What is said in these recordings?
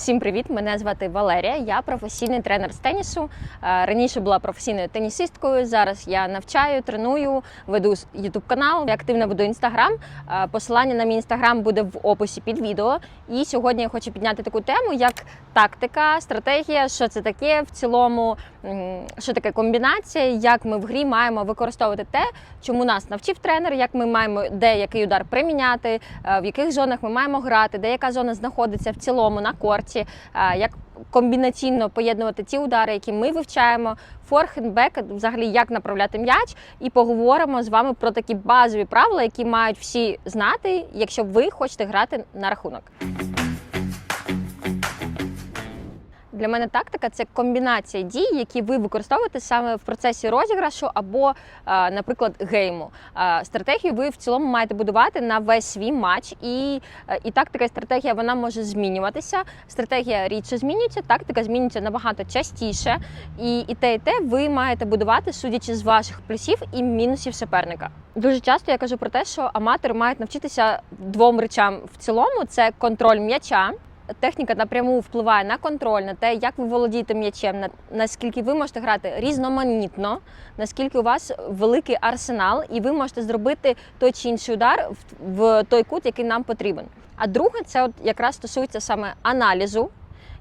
Всім привіт! Мене звати Валерія. Я професійний тренер з тенісу. Е, Раніше була професійною тенісисткою. Зараз я навчаю, треную, веду ютуб канал. Я активно веду інстаграм. Е, Посилання на мій інстаграм буде в описі під відео. І сьогодні я хочу підняти таку тему, як тактика, стратегія, що це таке в цілому, що таке комбінація, як ми в грі маємо використовувати те, чому нас навчив тренер, як ми маємо де який удар приміняти, е, в яких зонах ми маємо грати, де яка зона знаходиться в цілому на корті, е, як комбінаційно поєднувати ті удари, які ми вивчаємо, форхенд, взагалі як направляти м'яч, і поговоримо з вами про такі базові правила, які мають всі знати, якщо ви хочете грати на рахунок. Для мене тактика це комбінація дій, які ви використовуєте саме в процесі розіграшу або, е, наприклад, гейму. Е, Стратегію ви в цілому маєте будувати на весь свій матч, і, е, і тактика і стратегія вона може змінюватися. Стратегія рідше змінюється, тактика змінюється набагато частіше. І, і те, і те ви маєте будувати, судячи з ваших плюсів і мінусів суперника. Дуже часто я кажу про те, що аматори мають навчитися двом речам в цілому: це контроль м'яча. Техніка напряму впливає на контроль, на те, як ви володієте м'ячем, на наскільки ви можете грати різноманітно, наскільки у вас великий арсенал, і ви можете зробити той чи інший удар в, той кут, який нам потрібен. А друге, це от якраз стосується саме аналізу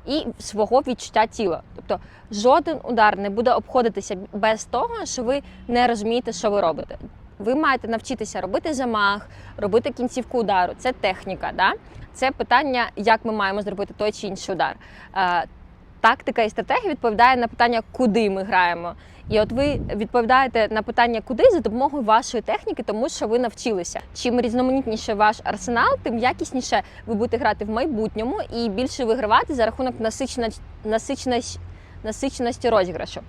і свого відчуття тіла. Тобто жоден удар не буде обходитися без того, що ви не розумієте, що ви робите. Ви маєте навчитися робити замах, робити кінцівку удару. Це техніка. Да? Це питання, як ми маємо зробити той чи інший удар. Е, Тактика і стратегія відповідає на питання, куди ми граємо. І от ви відповідаєте на питання, куди за допомогою вашої техніки, тому що ви навчилися. Чим різноманітніше ваш арсенал, тим якісніше ви будете грати в майбутньому і більше вигравати за рахунок насиченості, насиченості, розіграшу.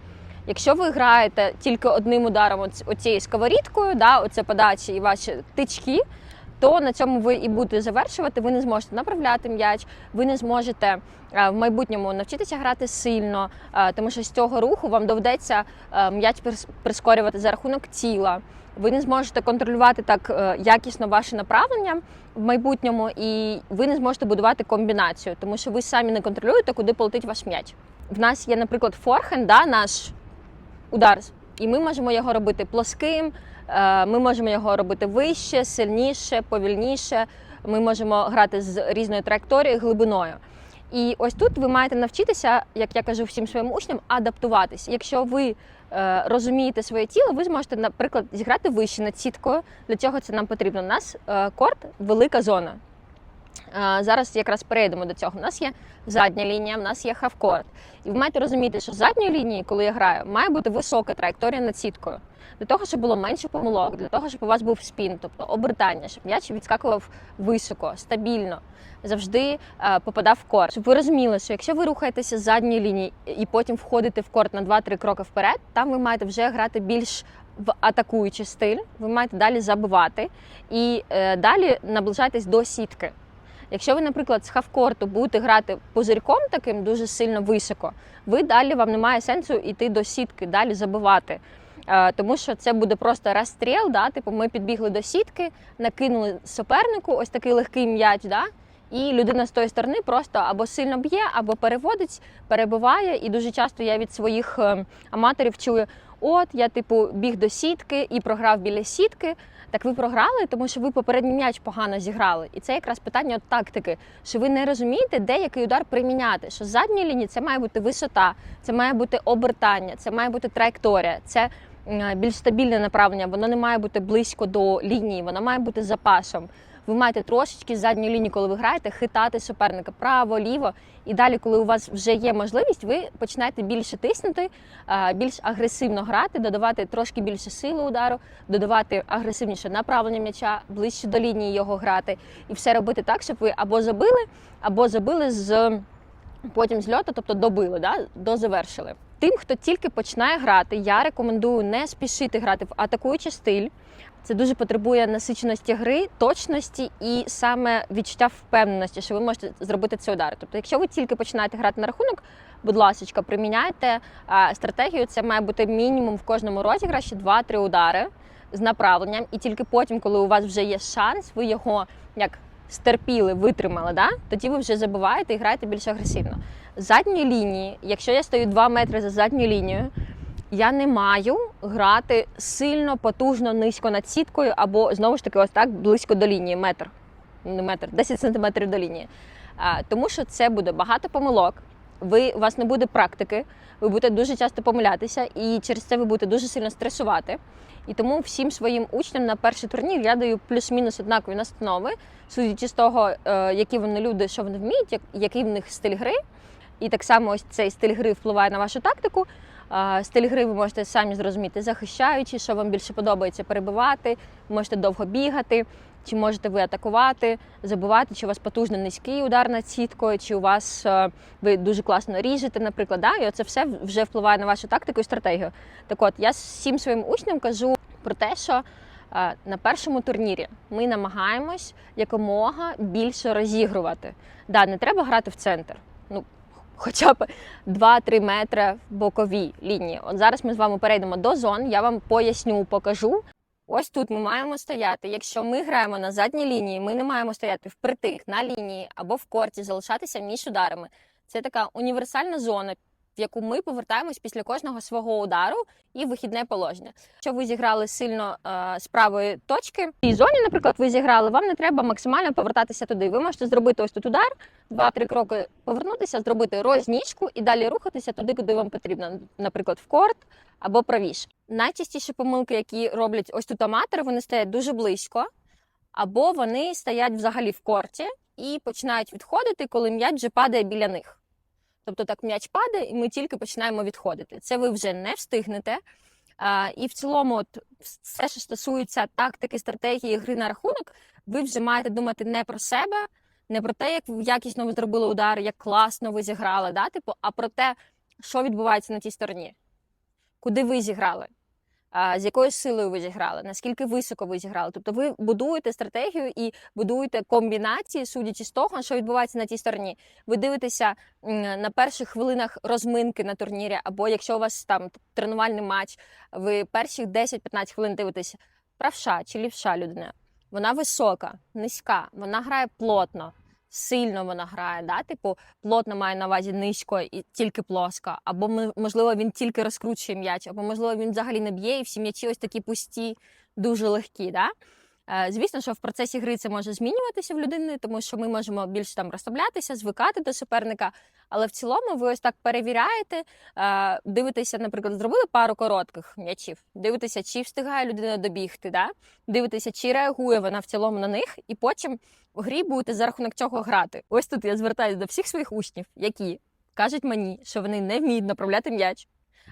Якщо ви граєте тільки одним ударом оц- оцією сковорідкою, да, оце подачі і ваші тички, то на цьому ви і будете завершувати. Ви не зможете направляти м'яч, ви не зможете е, в майбутньому навчитися грати сильно, е, тому що з цього руху вам доведеться е, м'яч прис- прискорювати за рахунок тіла. Ви не зможете контролювати так якісно ваше направлення в майбутньому, і ви не зможете будувати комбінацію, тому що ви самі не контролюєте, куди полетить ваш м'яч. В нас є, наприклад, форхенд, да, наш удар, і ми можемо його робити плоским. е, Ми можемо його робити вище, сильніше, повільніше. Ми можемо грати з різною траєкторією, глибиною. І ось тут ви маєте навчитися, як я кажу всім своїм учням, адаптуватись. Якщо ви е, розумієте своє тіло, ви зможете, наприклад, зіграти вище над сіткою. Для цього це нам потрібно. У нас е, корт велика зона. Зараз якраз перейдемо до цього. У нас є задня лінія, в нас є хавкорт. І ви маєте розуміти, що з задньої лінії, коли я граю, має бути висока траєкторія над сіткою. Для того, щоб було менше помилок, для того, щоб у вас був спін, тобто обертання, щоб м'яч відскакував високо, стабільно, завжди попадав в корт. Щоб ви розуміли, що якщо ви рухаєтеся з задньої лінії і потім входите в корт на 2-3 кроки вперед, там ви маєте вже грати більш в атакуючий стиль, ви маєте далі забивати і е, далі наближайтесь до сітки. Якщо ви, наприклад, з хавкорту будете грати позирком таким дуже сильно високо, ви далі вам немає сенсу йти до сітки, далі забивати. Е, Тому що це буде просто розстріл, да? типу ми підбігли до сітки, накинули супернику ось такий легкий м'яч, да? і людина з тої сторони просто або сильно б'є, або переводить, перебиває. І дуже часто я від своїх е, аматорів чую: от я типу біг до сітки і програв біля сітки. Так ви програли, тому що ви попередній м'яч погано зіграли. І це якраз питання от тактики, що ви не розумієте, де який удар приміняти. Що з лінії це має бути висота, це має бути обертання, це має бути траєкторія, це більш стабільне направлення. Воно не має бути близько до лінії, воно має бути запасом. Ви маєте трошечки з задньої лінії, коли ви граєте, хитати суперника право, ліво. І далі, коли у вас вже є можливість, ви починаєте більше тиснути, більш агресивно грати, додавати трошки більше сили удару, додавати агресивніше направлення м'яча, ближче до лінії його грати, і все робити так, щоб ви або забили, або забили з потім з льоту, тобто добили, да, дозавершили. Тим, хто тільки починає грати, я рекомендую не спішити грати в атакуючий стиль. Це дуже потребує насиченості гри, точності і саме відчуття впевненості, що ви можете зробити цей удар. Тобто, якщо ви тільки починаєте грати на рахунок, будь ласка, приміняйте стратегію. Це має бути мінімум в кожному розіграші 2-3 удари з направленням, і тільки потім, коли у вас вже є шанс, ви його як стерпіли, витримали, да? тоді ви вже забуваєте і граєте більш агресивно. Задні лінії, якщо я стою 2 метри за задньою лінією, я не маю грати сильно, потужно, низько над сіткою, або знову ж таки, ось так близько до лінії, метр, не метр, 10 сантиметрів до лінії. Тому що це буде багато помилок. Ви у вас не буде практики, ви будете дуже часто помилятися, і через це ви будете дуже сильно стресувати. І тому всім своїм учням на перший турнір я даю плюс-мінус однакові настанови, судячи з того, е, які вони люди, що вони вміють, як- який в них стиль гри. І так само ось цей стиль гри впливає на вашу тактику. Стиль гри ви можете самі зрозуміти, захищаючи, що вам більше подобається перебивати, можете довго бігати, чи можете ви атакувати, забувати, чи у вас потужний низький удар над сіткою, чи у вас е, ви дуже класно ріжете, наприклад. Да? І оце все вже впливає на вашу тактику і стратегію. Так от, я всім своїм учням кажу про те, що е, на першому турнірі ми намагаємось якомога більше розігрувати. Да, не треба грати в центр. Ну, хоча б 2-3 метри в боковій лінії. От зараз ми з вами перейдемо до зон. Я вам поясню, покажу. Ось тут ми маємо стояти. Якщо ми граємо на задній лінії, ми не маємо стояти впритик на лінії або в корті, залишатися між ударами. Це така універсальна зона, яку ми повертаємось після кожного свого удару і вихідне положення. Якщо ви зіграли сильно е, з правої точки, в цій зоні, наприклад, ви зіграли, вам не треба максимально повертатися туди. Ви можете зробити ось тут удар, два-три кроки повернутися, зробити розніжку і далі рухатися туди, куди вам потрібно, наприклад, в корт або правіше. Найчастіші помилки, які роблять ось тут аматори, вони стоять дуже близько, або вони стоять взагалі в корті і починають відходити, коли м'яч вже падає біля них. Тобто так м'яч падає, і ми тільки починаємо відходити. Це ви вже не встигнете. А, і в цілому, от, все, що стосується тактики, стратегії, гри на рахунок, ви вже маєте думати не про себе, не про те, як якісно ви зробили удар, як класно ви зіграли, да? типу, а про те, що відбувається на тій стороні, куди ви зіграли, з якою силою ви зіграли, наскільки високо ви зіграли. Тобто ви будуєте стратегію і будуєте комбінації, судячи з того, що відбувається на тій стороні. Ви дивитеся на перших хвилинах розминки на турнірі, або якщо у вас там тренувальний матч, ви перших 10-15 хвилин дивитеся, правша чи лівша людина. Вона висока, низька, вона грає плотно, сильно вона грає. Да? Типу, плотно має на увазі низько і тільки плоско. Або можливо він тільки розкручує м'яч, або можливо він взагалі не б'є, і всі м'ячі ось такі пусті, дуже легкі. Да? Е, Звісно, що в процесі гри це може змінюватися в людини, тому що ми можемо більше там розслаблятися, звикати до суперника. Але в цілому ви ось так перевіряєте, е, дивитеся, наприклад, зробили пару коротких м'ячів, дивитеся, чи встигає людина добігти, да? дивитеся, чи реагує вона в цілому на них, і потім в грі будете за рахунок цього грати. Ось тут я звертаюся до всіх своїх учнів, які кажуть мені, що вони не вміють направляти м'яч.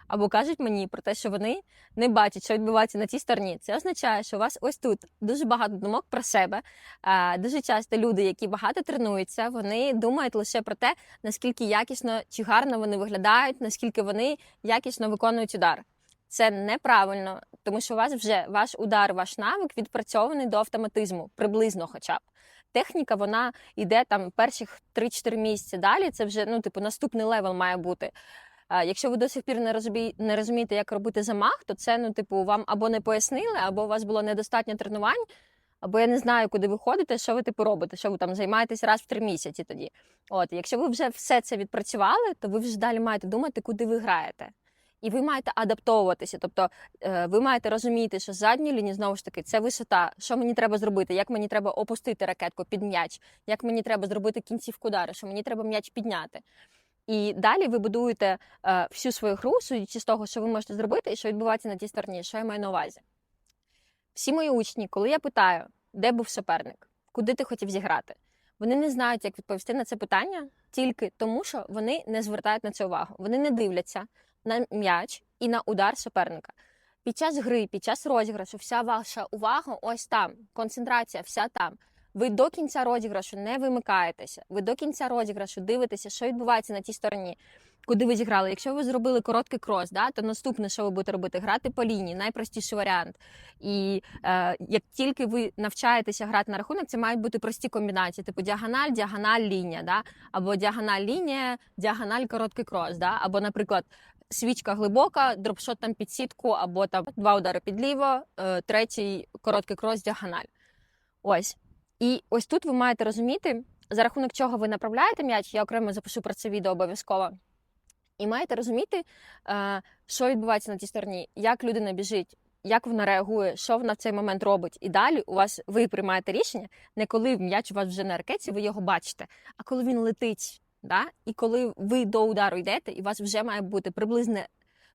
Або кажуть мені про те, що вони не бачать, що відбувається на цій стороні. Це означає, що у вас ось тут дуже багато думок про себе. Дуже часто люди, які багато тренуються, вони думають лише про те, наскільки якісно чи гарно вони виглядають, наскільки вони якісно виконують удар. Це неправильно, тому що у вас вже ваш удар, ваш навик відпрацьований до автоматизму, приблизно хоча б. Техніка вона йде там перших 3-4 місяці далі. Це вже ну, типу, наступний левел має бути. Якщо ви до сих пір не розумі... не розумієте, як робити замах, то це ну, типу, вам або не пояснили, або у вас було недостатньо тренувань, або я не знаю, куди ви ходите, що ви типу робите, що ви там займаєтесь раз в три місяці тоді. От, якщо ви вже все це відпрацювали, то ви вже далі маєте думати, куди ви граєте. І ви маєте адаптовуватися. Тобто е, ви маєте розуміти, що задні лінії знову ж таки це висота. Що мені треба зробити? Як мені треба опустити ракетку під м'яч, як мені треба зробити кінцівку удару, що мені треба м'яч підняти. І далі ви будуєте е, всю свою гру, судячи з того, що ви можете зробити, і що відбувається на тій стороні, що я маю на увазі. Всі мої учні, коли я питаю, де був суперник, куди ти хотів зіграти, вони не знають, як відповісти на це питання тільки тому, що вони не звертають на це увагу. Вони не дивляться на м'яч і на удар суперника. Під час гри, під час розіграшу, вся ваша увага ось там, концентрація, вся там. Ви до кінця розіграшу не вимикаєтеся. Ви до кінця розіграшу дивитеся, що відбувається на тій стороні, куди ви зіграли. Якщо ви зробили короткий крос, да, то наступне, що ви будете робити, грати по лінії, найпростіший варіант. І е, як тільки ви навчаєтеся грати на рахунок, це мають бути прості комбінації, типу діагональ, діагональ, лінія, да? або діагональ лінія, діагональ короткий крос, да? або, наприклад. Свічка глибока, дропшот там під сітку, або там два удари підліво, е, третій короткий крос, діагональ. Ось І ось тут ви маєте розуміти, за рахунок чого ви направляєте м'яч, я окремо запишу про це відео обов'язково. І маєте розуміти, е, що відбувається на тій стороні, як людина біжить, як вона реагує, що вона в цей момент робить. І далі у вас ви приймаєте рішення, не коли м'яч у вас вже на ракеті, ви його бачите, а коли він летить. Да? І коли ви до удару йдете, і у вас вже має бути приблизне,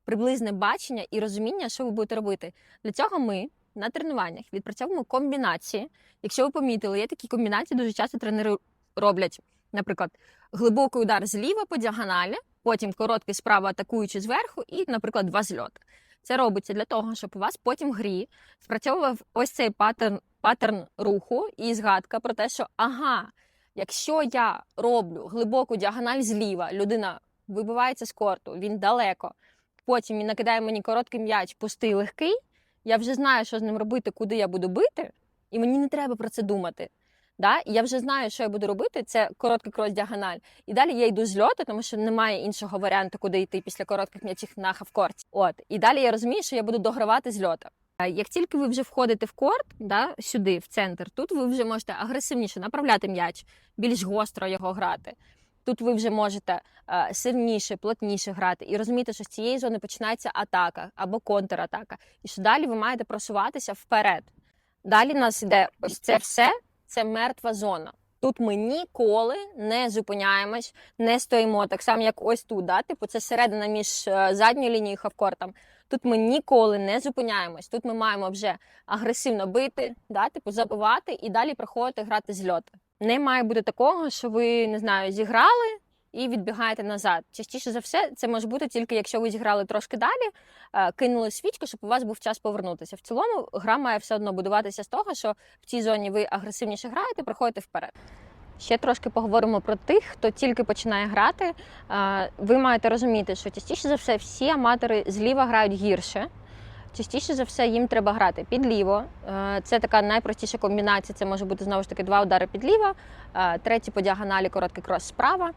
приблизне бачення і розуміння, що ви будете робити. Для цього ми на тренуваннях відпрацьовуємо комбінації. Якщо ви помітили, є такі комбінації, дуже часто тренери роблять, наприклад, глибокий удар зліва по діагоналі, потім короткий справа атакуючи зверху, і, наприклад, два зльоти. Це робиться для того, щоб у вас потім в грі спрацьовував ось цей паттерн, паттерн руху і згадка про те, що ага, якщо я роблю глибоку діагональ зліва, людина вибивається з корту, він далеко. Потім він накидає мені короткий м'яч, пустий легкий. Я вже знаю, що з ним робити, куди я буду бити, і мені не треба про це думати. Да? І я вже знаю, що я буду робити. Це короткий крос діагональ. І далі я йду з льоту, тому що немає іншого варіанту, куди йти після коротких м'ячів на хавкорті. От і далі я розумію, що я буду догравати з льота. Е, Як тільки ви вже входите в корт, да, сюди, в центр, тут ви вже можете агресивніше направляти м'яч, більш гостро його грати. Тут ви вже можете е, сильніше, плотніше грати і розуміти, що з цієї зони починається атака або контратака. І що далі ви маєте просуватися вперед. Далі нас йде ось це все, це мертва зона. Тут ми ніколи не зупиняємось, не стоїмо. Так само, як ось тут, да? типу, це середина між е, задньою лінією хавкортом. Тут ми ніколи не зупиняємось. Тут ми маємо вже агресивно бити, да? типу, забивати і далі проходити грати з льоту. Не має бути такого, що ви не знаю, зіграли і відбігаєте назад. Частіше за все, це може бути тільки якщо ви зіграли трошки далі, е, кинули свічку, щоб у вас був час повернутися. В цілому гра має все одно будуватися з того, що в цій зоні ви агресивніше граєте, проходите вперед. Ще трошки поговоримо про тих, хто тільки починає грати. Е, Ви маєте розуміти, що частіше за все всі аматори зліва грають гірше. Частіше за все їм треба грати підліво. Е, Це така найпростіша комбінація. Це може бути знову ж таки два удари підліво, е, третій по діагоналі короткий крос справа.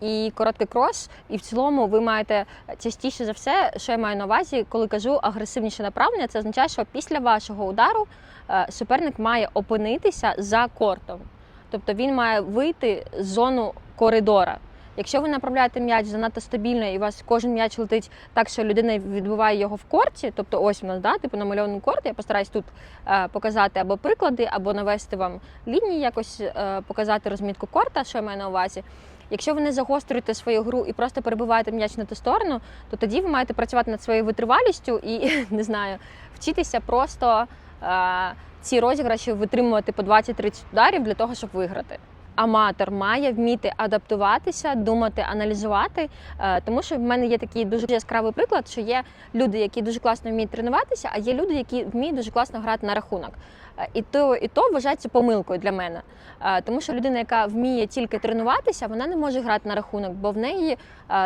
І короткий крос, і в цілому ви маєте частіше за все, що я маю на увазі, коли кажу агресивніше направлення, це означає, що після вашого удару е, суперник має опинитися за кортом. Тобто він має вийти з зону коридора. Якщо ви направляєте м'яч занадто стабільно, і у вас кожен м'яч летить так, що людина відбиває його в корті, тобто ось у нас да, типу намальований корт, я постараюсь тут е, показати або приклади, або навести вам лінії, якось е, показати розмітку корта, що я маю на увазі. Якщо ви не загострюєте свою гру і просто перебиваєте м'яч на ту сторону, то тоді ви маєте працювати над своєю витривалістю і не знаю, вчитися просто е, ці розіграші витримувати по 20-30 ударів для того, щоб виграти. Аматор має вміти адаптуватися, думати, аналізувати, е, тому що в мене є такий дуже яскравий приклад, що є люди, які дуже класно вміють тренуватися, а є люди, які вміють дуже класно грати на рахунок. Е, І то, і то вважається помилкою для мене. Е, Тому що людина, яка вміє тільки тренуватися, вона не може грати на рахунок, бо в неї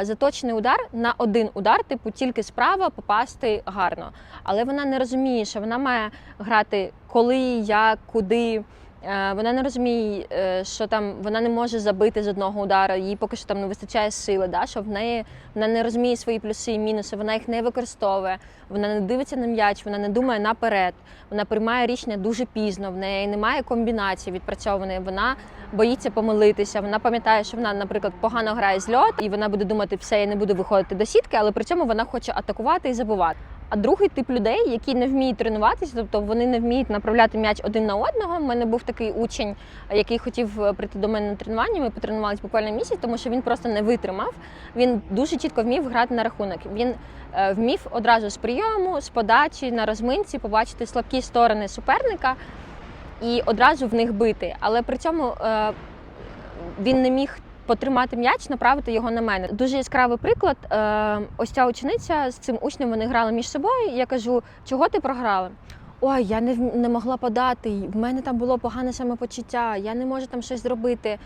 заточений удар на один удар, типу тільки справа попасти гарно. Але вона не розуміє, що вона має грати коли, як, куди. Е, Вона не розуміє, е, що там вона не може забити з одного удара, їй поки що там не вистачає сили, да? що в неї вона не розуміє свої плюси і мінуси, вона їх не використовує, вона не дивиться на м'яч, вона не думає наперед, вона приймає рішення дуже пізно, в неї немає комбінації відпрацьованої, вона боїться помилитися. Вона пам'ятає, що вона, наприклад, погано грає з льот, і вона буде думати, все, я не буду виходити до сітки, але при цьому вона хоче атакувати і забувати. А другий тип людей, які не вміють тренуватися, тобто вони не вміють направляти м'яч один на одного. У мене був такий учень, який хотів е, прийти до мене на тренування. Ми потренувалися буквально місяць, тому що він просто не витримав. Він дуже чітко вмів грати на рахунок. Він е, вмів одразу з прийому, з подачі на розминці побачити слабкі сторони суперника і одразу в них бити. Але при цьому е, він не міг потримати м'яч, направити його на мене. Дуже яскравий приклад. Е, ось ця учениця з цим учнем вони грали між собою. Я кажу, чого ти програла? Ой, я не, не могла подати. В мене там було погане самопочуття, я не можу там щось зробити.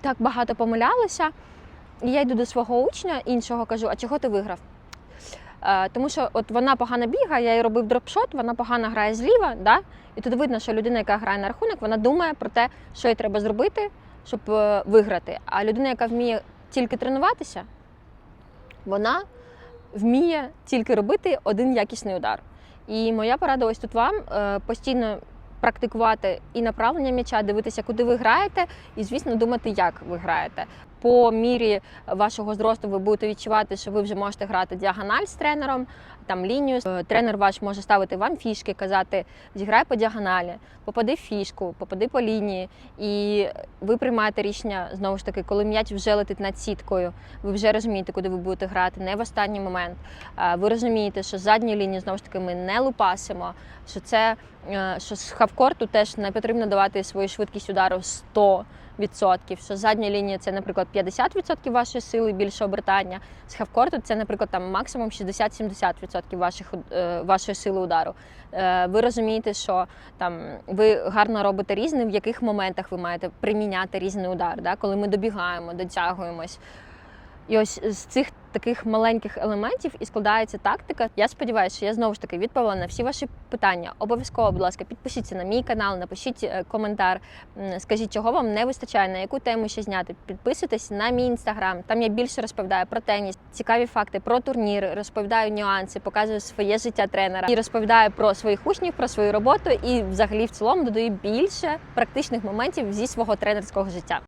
Так багато помилялася. І я йду до свого учня іншого кажу: а чого ти виграв? Е, тому що от вона погано бігає, я їй робив дропшот, вона погано грає зліва, да? і тут видно, що людина, яка грає на рахунок, вона думає про те, що їй треба зробити, щоб е, виграти. А людина, яка вміє тільки тренуватися, вона вміє тільки робити один якісний удар. І моя порада ось тут вам е, постійно практикувати і направлення м'яча, дивитися, куди ви граєте, і, звісно, думати, як ви граєте. По мірі вашого зросту ви будете відчувати, що ви вже можете грати діагональ з тренером, там лінію. Е, Тренер ваш може ставити вам фішки, казати, зіграй по діагоналі, попади в фішку, попади по лінії. І ви приймаєте рішення знову ж таки, коли м'яч вже летить над сіткою, ви вже розумієте, куди ви будете грати, не в останній момент. Ви розумієте, що з задньої лінії знову ж таки ми не лупасимо, що це е, що з хавкорту теж не потрібно давати свою швидкість удару 100 відсотків. Що з задньої лінії це, наприклад, 50% вашої сили, більше обертання. З хавкорту це, наприклад, там максимум 60-70% ваших е, вашої сили удару. Е, Ви розумієте, що там ви гарно робите різне, в яких моментах ви маєте приміняти різний удар, да? коли ми добігаємо, дотягуємось. І ось з цих таких маленьких елементів і складається тактика. Я сподіваюся, що я знову ж таки відповіла на всі ваші питання. Обов'язково, будь ласка, підпишіться на мій канал, напишіть е, коментар, скажіть, чого вам не вистачає, на яку тему ще зняти. Підписуйтесь на мій інстаграм. Там я більше розповідаю про теніс, цікаві факти про турніри, розповідаю нюанси, показую своє життя тренера і розповідаю про своїх учнів, про свою роботу і взагалі в цілому додаю більше практичних моментів зі свого тренерського життя.